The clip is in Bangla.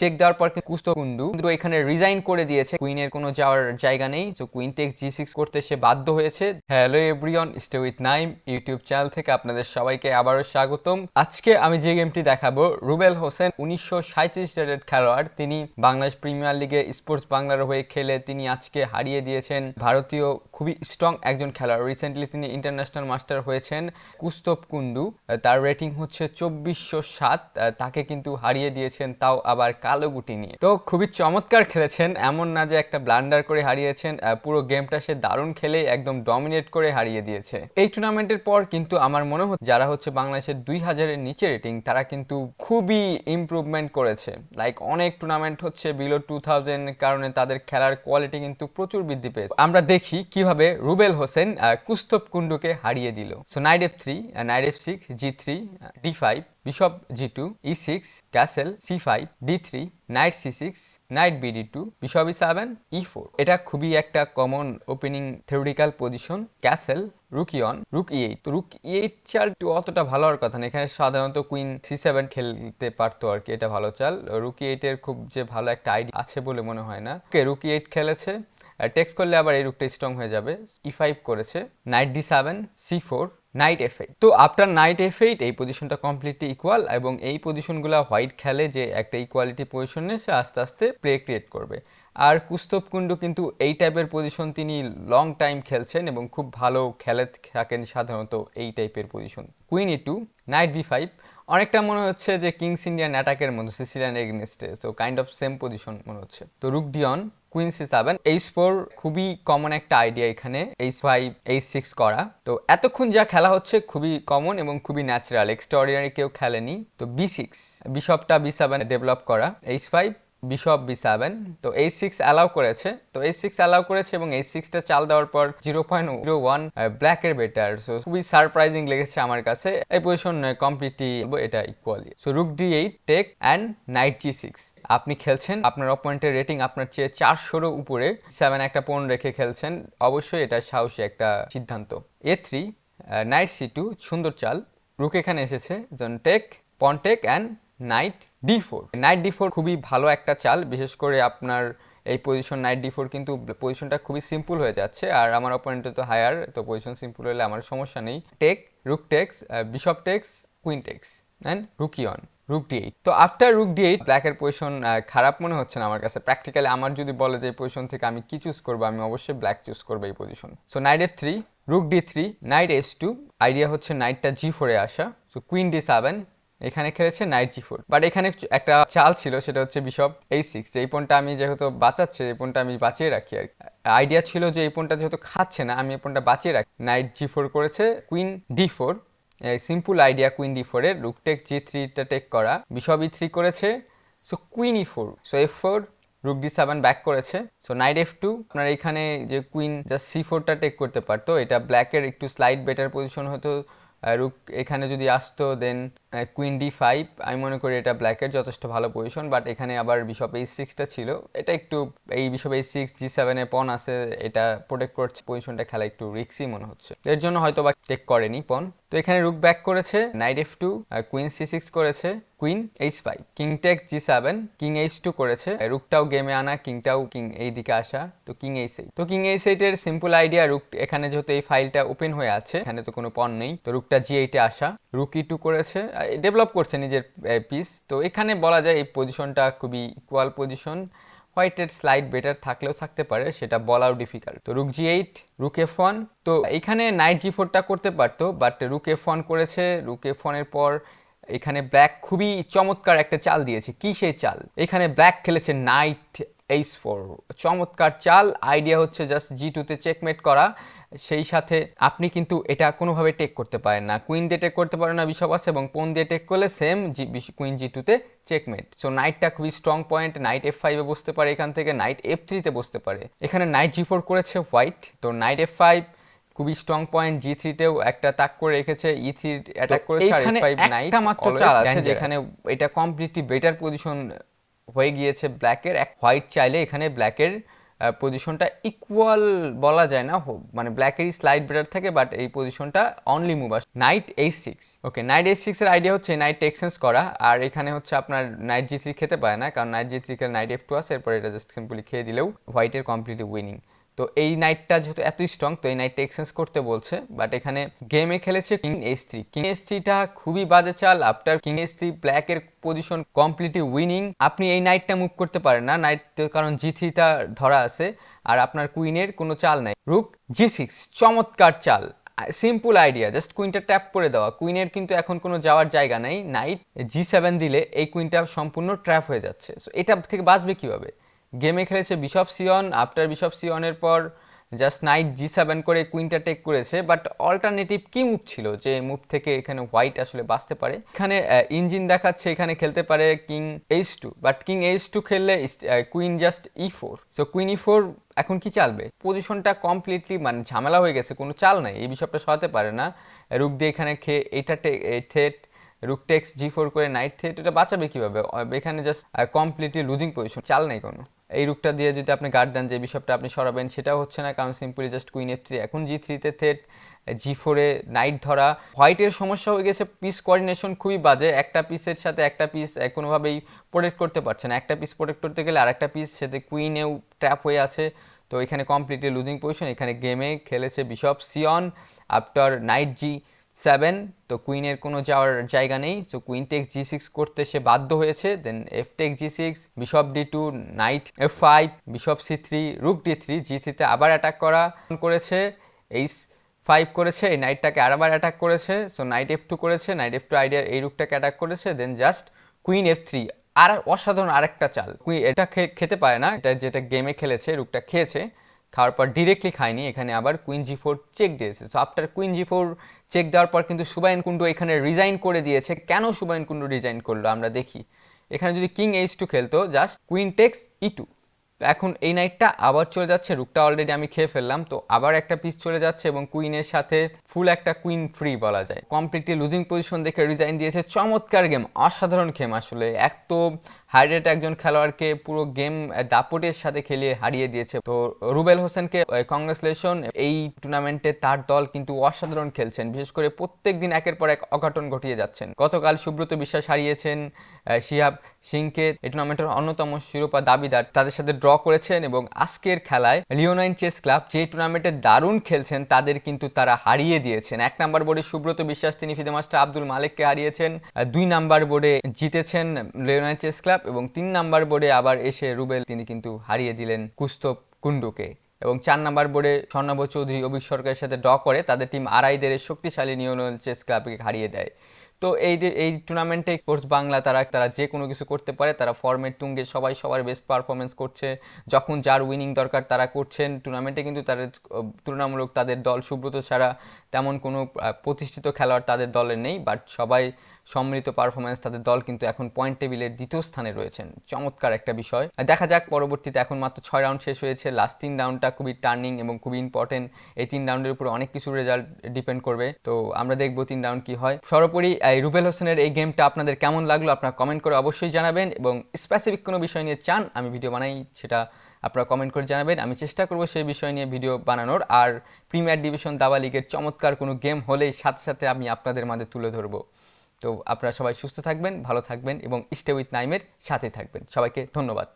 চেক দেওয়ার পর কুস্তো কুন্ডু কিন্তু এখানে রিজাইন করে দিয়েছে। কুইনের কোনো যাওয়ার জায়গা নেই। তো কুইন টেক জি সিক্স করতে সে বাধ্য হয়েছে। Hello everyone stay with Naim YouTube channel থেকে আপনাদের সবাইকে আবারও স্বাগতম। আজকে আমি যে গেমটি দেখাবো, রুবেল হোসেন উনিশশো সাঁত্রিশ খেলোয়াড়। তিনি বাংলাদেশ প্রিমিয়ার লিগে স্পোর্টস বাংলার হয়ে খেলে তিনি আজকে হারিয়ে দিয়েছেন। ভারতীয় খুবই স্ট্রং একজন খেলোয়াড়। রিসেন্টলি তিনি ইন্টারন্যাশনাল মাস্টার হয়েছেন কুস্তব কুন্ডু তার রেটিং হচ্ছে চব্বিশশো সাত। তাকে কিন্তু হারিয়ে দিয়েছেন, তাও আবার কালো গুটি নিয়ে। তো খুবই চমৎকার খেলেছেন, এমন না যে একটা ব্লান্ডার করে হারিয়েছেন পুরো গেমটা সে দারুণ খেলে একদম ডমিনেট করে হারিয়ে দিয়েছে। এই টুর্নামেন্টের পর কিন্তু আমার মনে হচ্ছে, যারা হচ্ছে বাংলাদেশের দুই হাজারের নিচে রেটিং তারা কিন্তু খুবই ইমপ্রুভমেন্ট করেছে। লাইক অনেক টুর্নামেন্ট হচ্ছে বিলো টু থাউজেন্ড কারণে তাদের খেলার কোয়ালিটি কিন্তু প্রচুর বৃদ্ধি পেয়েছে। আমরা দেখি কীভাবে রুবেল হোসেন কুস্তব কুন্ডুকে হারিয়ে দিল। So knight F three knight F six G three D five bishop G two E six castle C five D three knight C six knight BD two bishop E seven E four এটা খুবই একটা common opening theoretical position castle rook E on rook E eight rook E eight চালটি অতটা ভালো হওয়ার কথা না। এখানে সাধারণত কুইন সি সেভেন খেলতে পারতো আর কি, এটা ভালো চাল। রুকি এইটের খুব যে ভালো একটা আইডি আছে বলে মনে হয় না। ওকে রুকি এইট খেলেছে। টেক্সট করলে আবার এই রুকটা স্ট্রং হয়ে যাবে। ই ফাইভ করেছে। Knight d seven c four knight f eight তো আফটার নাইট এফ এইট এই পজিশনটা কমপ্লিটলি ইকুয়াল এবং এই পজিশনগুলো হোয়াইট খেলে যে একটা ইকুয়ালিটি পজিশনে সে আস্তে আস্তে প্লে ক্রিয়েট করবে। আর কুস্তব কুণ্ডু কিন্তু এই টাইপের পজিশন তিনি লং টাইম খেলছেন এবং খুব ভালো খেলে থাকেন সাধারণত এই টাইপের position queen e two knight b five অনেকটা মনে হচ্ছে যে কিংস ইন্ডিয়ান অ্যাটাকের মতো সিসিলিয়ান এগনেস্টে তো কাইন্ড অফ সেম পজিশন মনে হচ্ছে। তো rook d one queen c seven h four খুবই কমন একটা আইডিয়া এখানে এইচ ফাইভ এইচ সিক্স করা। তো এতক্ষণ যা খেলা হচ্ছে খুবই কমন এবং খুবই ন্যাচারাল এক্সট্রাঅর্ডিনারি কেউ খেলেনি। তো বি সিক্স বিশপটা বি সেভেন ডেভেলপ করা h five bishop b seven তো এইচ সিক্স অ্যালাউ করেছে, তো এইচ সিক্স অ্যালাউ করেছে এবং এইচ সিক্সটা চাল দেওয়ার পর জিরো পয়েন্ট জিরো ওয়ান ব্ল্যাকের বেটার সো খুবই সারপ্রাইজিং লেগেছে আমার কাছে। এই পজিশন কমপ্লিটলি এটা equally so rook d eight take and knight g six আপনি খেলছেন, আপনার অপয়েন্টের রেটিং আপনার চেয়ে চারশোরও উপরে সেভেন একটা পণ রেখে খেলছেন, অবশ্যই এটা সাহসী একটা সিদ্ধান্ত। A three knight c two সুন্দর চাল। রুক এখানে এসেছে জন take pawn take and knight d four knight d four খুবই ভালো একটা চাল, বিশেষ করে আপনার এই পজিশন নাইট ডি ফোর কিন্তু পজিশনটা খুবই সিম্পল হয়ে যাচ্ছে, আর আমার অপোনেন্টে তো হায়ার তো পজিশন সিম্পল হলে আমার সমস্যা নেই। Take rook takes bishop takes queen takes and rook e one rook d eight তো আফটার রুক ডি এইট ব্ল্যাকের পজিশন খারাপ মনে হচ্ছে না আমার কাছে। প্র্যাকটিক্যালি আমার যদি বলে যে এই পজিশন থেকে আমি কি চুজ করব, আমি অবশ্যই ব্ল্যাক চুজ করব এই position so knight f three rook d three knight s two idea হচ্ছে নাইটটা জি ফোরে আসা। সো কুইন ডি সেভেন এখানে খেলেছে নাইট জি ফোর বাট এখানে একটা চাল ছিল, সেটা হচ্ছে বিশপ এই সিক্স এই পনটা আমি যেহেতু বাঁচাচ্ছে, এই পনটা আমি বাঁচিয়ে রাখি আর আইডিয়া ছিল যে এই পনটা যেহেতু খাচ্ছে না, আমি এই পনটা বাঁচিয়ে রাখি। নাইট জি ফোর করেছে queen d four simple idea queen d ফোরের রুকটেক জি থ্রিটা টেক করা। বিশপ ই থ্রি করেছে so queen e four so f four rook d seven back করেছে। সো নাইট এফ টু আপনার এখানে যে কুইন জাস্ট সি ফোরটা টেক করতে পারতো। এটা ব্ল্যাকের একটু স্লাইড বেটার পজিশন হতো। রুক এখানে যদি আসতো দেন কুইন ডি ফাইভ আমি মনে করি এটা ব্ল্যাকের যথেষ্ট ভালো পজিশন বাট এখানে আবার বিশপ এইচ সিক্সটা ছিল। এটা একটু, এই বিশপ এইচ সিক্স জি সেভেনে পন আছে, এটা প্রোটেক্ট করছে পজিশনটা খেলা একটু রিক্সি মনে হচ্ছে। এর জন্য হয়তো বা টেক করেনি পন তো এখানে রুক ব্যাক করেছে নাইট এফ টু আর কুইন সি সিক্স করেছে queen h five king takes g seven king h two করেছে রুকটাও গেমে আনা কিংটাও কিং এই দিকে আসা, তো কিং এইচ এইট তো কিং এইচ এইটের সিম্পল আইডিয়া রুক এখানে যেহেতু এই ফাইলটা ওপেন হয়ে আছে, এখানে তো কোনো পণ নেই, তো রুকটা জি এইটে আসা রুক ই টু করেছে ডেভেলপ করছে নিজের পিস তো এখানে বলা যায় এই পজিশনটা খুবই ইকুয়াল পজিশন হোয়াইটের স্লাইড বেটার থাকলেও থাকতে পারে, সেটা বলাও ডিফিকাল্ট তো রুক জি এইট রুকে ওয়ান তো এখানে নাইট জি ফোরটা করতে পারতো বাট রুকে ওয়ান করেছে রুকে এফ ওয়ানের পর এখানে ব্ল্যাক খুবই চমৎকার একটা চাল দিয়েছে। কি সেই চাল? এখানে ব্ল্যাক খেলেছে নাইট এইচ ফোর চমৎকার চাল আইডিয়া হচ্ছে জাস্ট জি টুতে চেকমেট করা। সেই সাথে আপনি কিন্তু এটা কোনোভাবে টেক করতে পারেন না। কুইন দিয়ে টেক করতে পারেন না বিশপ আছে এবং পোন দিয়ে টেক করলে সেম জি কুইন জি টুতে চেকমেট সো নাইটটা খুবই স্ট্রং পয়েন্ট নাইট এফ ফাইভে বসতে পারে এখান থেকে নাইট এফ থ্রিতে বসতে পারে। এখানে নাইট জি ফোর করেছে হোয়াইট তো নাইট এফ ফাইভ খুবই স্ট্রং পয়েন্ট জি থ্রিতেও একটা তাক করে রেখেছে ই থ্রি অ্যাটাক আর ফাইভ নাইট মাত্র চাল আছে যেখানে এটা কমপ্লিটলি বেটার পজিশন হয়ে গিয়েছে ব্ল্যাকের এক হোয়াইট চাইলে এখানে ব্ল্যাকের পজিশনটা ইকুয়াল বলা যায় না মানে ব্ল্যাকেরই স্লাইড বেটার থাকে বাট এই পজিশনটা only move as knight h six okay knight h সিক্সের আইডিয়া হচ্ছে নাইট এক্সচেঞ্জ করা, আর এখানে হচ্ছে আপনার নাইট জি থ্রি খেতে পারে না, কারণ নাইট জি থ্রি খেলে নাইট এফ টু আসে এরপর এটা জাস্ট সিম্পলি খেয়ে দিলেও হোয়াইটের কমপ্লিটলি উইনিং তো এই নাইটটা যেহেতু এত স্ট্রং তো এই নাইটটা এক্সচেঞ্জ করতে বলছে। বাট এখানে গেমে খেলেছে king s three king s থ্রিটা খুবই বাজে চাল। আফটার কিং এস থ্রি ব্ল্যাকের পজিশন কমপ্লিটলি উইনিং আপনি এই নাইটটা মুভ করতে পারেন না। নাইট কারণ জি থ্রিটা ধরা আছে, আর আপনার কুইনের কোনো চাল নাই। রুক জি সিক্স চমৎকার চাল। সিম্পল আইডিয়া জাস্ট কুইনটা ট্যাপ করে দেওয়া। কুইনের কিন্তু এখন কোনো যাওয়ার জায়গা নেই। নাইট জি সেভেন দিলে এই কুইনটা সম্পূর্ণ ট্র্যাপ হয়ে যাচ্ছে। সো এটা থেকে বাঁচবে কীভাবে? গেমে খেলেছে bishop c one after bishop সিয়নের পর জাস্ট নাইট জি সেভেন করে কুইনটা টেক করেছে বাট অল্টারনেটিভ কি মুভ ছিল? যে মুভ থেকে এখানে হোয়াইট আসলে বাঁচতে পারে। এখানে ইঞ্জিন দেখাচ্ছে, এখানে খেলতে পারে king h two but king h two খেললে queen just e four so queen e four এখন কি চালবে? পজিশনটা কমপ্লিটলি মানে ঝামেলা হয়ে গেছে, কোনো চাল নাই, এই বিষয়টা সহাতে পারে না। রুক দিয়ে এখানে খেয়ে, এটা threat rook takes g four করে নাইট থ্রেট এটা বাঁচাবে কীভাবে? এখানে জাস্ট কমপ্লিটলি লুজিং পজিশন চাল নেই কোনো। এই রুকটা দিয়ে যদি আপনি গার্ড দেন, যে বিশপটা আপনি সরাবেন, সেটাও হচ্ছে না। কারণ simply just queen f three এখন জি থ্রিতে থ্রেট জি ফোরে নাইট ধরা হোয়াইটের সমস্যা হয়ে গেছে পিস কোঅর্ডিনেশন খুবই বাজে। একটা পিসের সাথে একটা পিস কোনোভাবেই প্রোটেক্ট করতে পারছে না। একটা পিস প্রোটেক্ট করতে গেলে আরেকটা পিস সাথে কুইনেও ট্র্যাপ হয়ে আছে। তো এখানে কমপ্লিটলি লুজিং পজিশন এখানে গেমে খেলেছে bishop c one after knight g seven, তো কুইনের কোনো যাওয়ার জায়গা নেই তো কুইন টেক জি সিক্স করতে সে বাধ্য হয়েছে then F take G six bishop D two knight F five bishop C three rook D three G থ্রিতে আবার অ্যাটাক করা করেছে এইচ ফাইভ করেছে, এই নাইটটাকে আরেকবার অ্যাটাক করেছে সো নাইট এফ টু করেছে নাইট এফ টু আইডিয়ার এই রুকটাকে অ্যাটাক করেছে then just queen F three আর অসাধারণ আরেকটা চাল কুইন এটা খেতে পারে না, এটা যেটা গেমে খেলেছে রুকটা খেয়েছে খাওয়ার পর ডিরেক্টলি খায়নি এখানে আবার কুইন জি ফোর চেক দিয়েছে। So after queen G four check দেওয়ার পর কিন্তু সুবাইন কুন্ডু এখানে রিজাইন করে দিয়েছে। কেন সুবাইন কুন্ডু রিজাইন করল আমরা দেখি। এখানে যদি কিং এইচ টু খেলতো just queen takes E two তো এখন এই নাইটটা আবার চলে যাচ্ছে রুকটা অলরেডি আমি খেয়ে ফেললাম। তো আবার একটা পিস চলে যাচ্ছে এবং কুইনের সাথে ফুল একটা কুইন ফ্রি বলা যায়। কমপ্লিটলি লুজিং পজিশন দেখে রিজাইন দিয়েছে। চমৎকার গেম অসাধারণ গেম আসলে। এক তো হাইড্রেট একজন খেলোয়াড়কে পুরো গেম দাপটের সাথে খেলিয়ে হারিয়ে দিয়েছে। তো রুবেল হোসেনকে কংগ্রেচুলেশন এই টুর্নামেন্টে তার দল কিন্তু অসাধারণ খেলছেন। বিশেষ করে প্রত্যেক দিন একের পর এক অঘটন ঘটিয়ে যাচ্ছেন। গতকাল সুব্রত বিশ্বাস হারিয়েছেন শিহাব সিংকে। এই টুর্নামেন্টের অন্যতম শিরোপা দাবিদার তাদের সাথে ড্র করেছেন এবং আজকের খেলায় লিওনাইন চেস ক্লাব যে টুর্নামেন্টে দারুণ খেলছেন, তাদের কিন্তু তারা হারিয়ে দিয়েছেন। এক নাম্বার বোর্ডে সুব্রত বিশ্বাস, তিনি ফিদে মাস্টার আব্দুল মালিককে হারিয়েছেন। দুই নাম্বার বোর্ডে জিতেছেন লিওনাইন চেস ক্লাব এবং তিন নাম্বার বোর্ডে আবার এসে রুবেল, তিনি কিন্তু হারিয়ে দিলেন কুস্তব কুন্ডুকে এবং চার নাম্বার বোর্ডে স্বর্ণাভ চৌধুরী অভিক সরকারের সাথে ড্র করে তাদের টিম আড়াইদের শক্তিশালী নিউরোল চেস ক্লাবকে হারিয়ে দেয়। তো এই এই টুর্নামেন্টে স্পোর্টস বাংলা তারা তারা যে কোনো কিছু করতে পারে, তারা ফর্মের তুঙ্গে সবাই সবার বেস্ট পারফরমেন্স করছে। যখন যার উইনিং দরকার তারা করছেন। টুর্নামেন্টে কিন্তু তাদের তুলনামূলক তাদের দল সুব্রত ছাড়া তেমন কোনো প্রতিষ্ঠিত খেলোয়াড় তাদের দলের নেই বাট সবাই সম্মিলিত পারফরমেন্স তাদের দল কিন্তু এখন পয়েন্ট টেবিলের দ্বিতীয় স্থানে রয়েছেন। চমৎকার একটা বিষয়। দেখা যাক পরবর্তীতে এখন মাত্র ছয় রাউন্ড শেষ হয়েছে লাস্ট তিন রাউন্ডটা খুবই টার্নিং এবং খুবই ইম্পর্টেন্ট এই তিন রাউন্ডের উপর অনেক কিছু রেজাল্ট ডিপেন্ড করবে। তো আমরা দেখব তিন রাউন্ড কি হয়। সর্বোপরি, এই রুবেল হোসেনের এই গেমটা আপনাদের কেমন লাগল আপনারা কমেন্ট করে অবশ্যই জানাবেন এবং স্পেসিফিক কোনো বিষয় নিয়ে চান, আমি ভিডিও বানাই, সেটা আপনারা কমেন্ট করে জানাবেন। আমি চেষ্টা করব সেই বিষয় নিয়ে ভিডিও বানানোর। আর প্রিমিয়ার ডিভিশন দাবা লিগের চমৎকার কোনো গেম হলেই সাথে সাথে আমি আপনাদের মাঝে তুলে ধরব। তো আপনারা সবাই সুস্থ থাকবেন, ভালো থাকবেন এবং স্টে উইথ নাইমের সাথে থাকবেন। সবাইকে ধন্যবাদ।